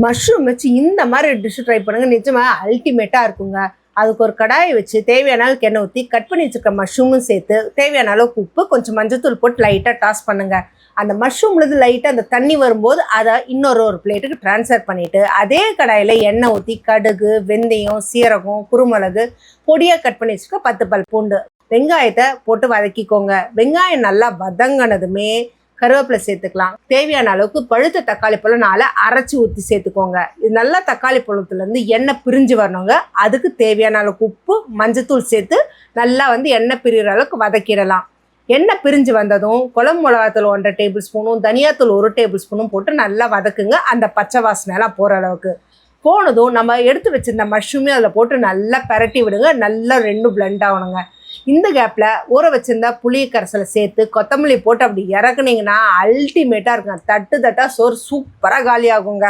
Mushroom வச்சு இந்த மாதிரி டிஷ் ட்ரை பண்ணுங்க. நிஜமாக அல்டிமேட்டாக இருக்குங்க. அதுக்கு ஒரு கடாயை வச்சு தேவையான அளவுக்கு எண்ணெய் ஊற்றி கட் பண்ணி வச்சுருக்க மஷ்ரூமும் சேர்த்து தேவையான அளவுக்கு உப்பு கொஞ்சம் மஞ்சத்தூள் போட்டு லைட்டாக டாஸ் பண்ணுங்கள் அந்த மஷ்ரூம்லேருந்து லைட்டாக அந்த தண்ணி வரும்போது அதை இன்னொரு ஒரு பிளேட்டுக்கு ட்ரான்ஸ்ஃபர் பண்ணிவிட்டு அதே கடாயில் எண்ணெய் ஊற்றி கடுகு வெந்தயம் சீரகம் குருமிளகு பொடியாக கட் பண்ணி வச்சுருக்க பத்து பல் பூண்டு வெங்காயத்தை போட்டு வதக்கிக்கோங்க. வெங்காயம் நல்லா வதங்கினதுமே கருவேப்பிலை சேர்த்துக்கலாம். தேவையான அளவுக்கு பழுத்த தக்காளி பழம் நாளை அரைச்சி ஊற்றி சேர்த்துக்கோங்க. இது நல்லா தக்காளி பழத்துலேருந்து எண்ணெய் பிரிஞ்சு வரணுங்க. அதுக்கு தேவையான அளவுக்கு உப்பு மஞ்சத்தூள் சேர்த்து நல்லா வந்து எண்ணெய் பிரிகிற அளவுக்கு வதக்கிடலாம். எண்ணெய் பிரிஞ்சு வந்ததும் குழம்பு மிளகாத்தூள் ஒன்றரை டேபிள் ஸ்பூனும் தனியாத்தூள் ஒரு டேபிள் ஸ்பூனும் போட்டு நல்லா வதக்குங்க. அந்த பச்சை வாசனைலாம் போகிற அளவுக்கு. போனதும் நம்ம எடுத்து வச்சிருந்த மஷ்ரூமே அதில் போட்டு நல்லா பரட்டி விடுங்க. நல்லா ரெண்டும் பிளெண்ட் ஆகணுங்க. இந்த கேப்பில் ஊற வச்சிருந்த புளிய கரைசலை சேர்த்து கொத்தமல்லி போட்டு அப்படி இறக்குனீங்கன்னா அல்டிமேட்டாக இருக்குங்க தட்டு தட்டாக சோறு சூப்பராக காலியாகுங்க.